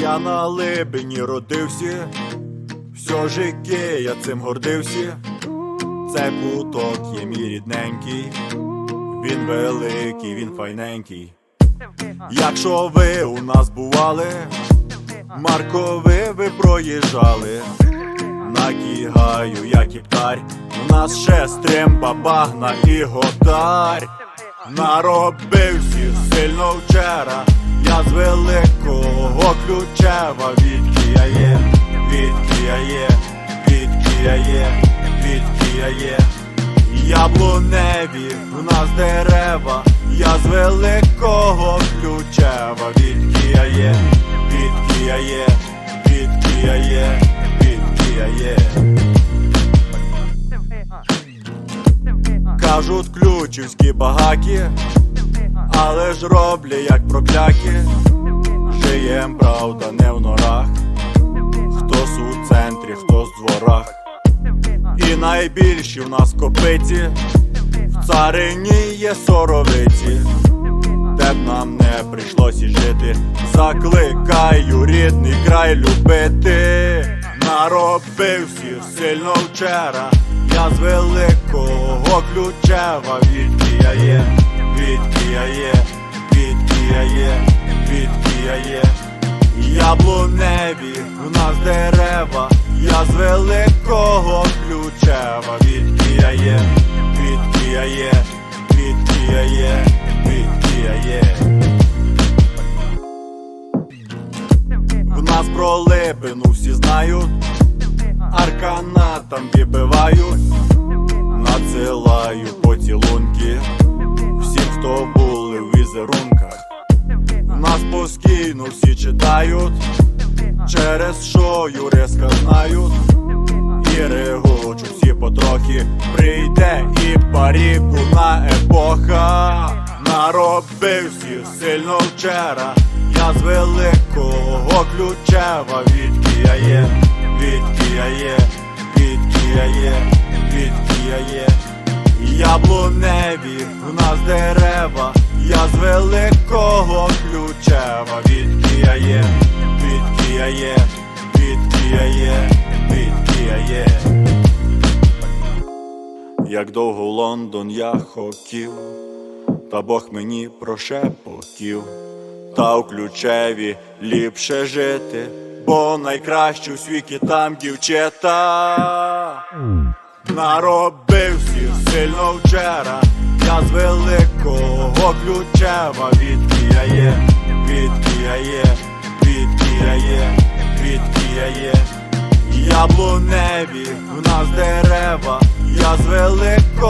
Я на либені родився, все життя я цим гордився. Цей куток є мій рідненький, він великий, він файненький. Якщо ви у нас бували, Маркови ви проїжджали, накігаю, як і птарь, у нас ще стримба, багна і готар. Наробився сильно вчора, я з великого ключева, відки я є, відки я є, відки я є, відки я є. Яблуневі в нас дерева, я з великого ключева, відки я є, відки я є, відки я є, відки я є. Кажуть ключівські багакі, але ж роблять як проклякі. Жиєм, правда, не в норах. Хтось у центрі, хтось в дворах. І найбільші в нас копиці, в царині є соровиці. Де б нам не прийшлося жити, закликаю рідний край любити. Наробився сильно вчора, я з великого ключева, відки я є, відки я є, відки я є, відки я є. Яблуневі в нас дерева, я з великого ключева, відки я є, відки я є, відки я є, відки я є. В нас про липину всі знають, аркана там вибивають, надсилаю поцілунки візерунках. Нас постійно всі читають, через що юриска знають, і регочуть всі потрохи, прийде і парікуна епоха. Наробився сильно вчора, я з великого ключева, відки я є, відки я є, відки я є, відки я є. Яблуневі в нас дерева, я з великого ключева, відки я є, відки я є, відки я є, відки я є. Як довго в Лондон я хотів, та Бог мені прошепотів, та у ключеві ліпше жити, бо найкраще у світі там дівчата. Наробився сильно вчора, я з великого ключева, відки я є, відки я є, відки я є, відки я є. Яблуневі в нас дерева, я з великого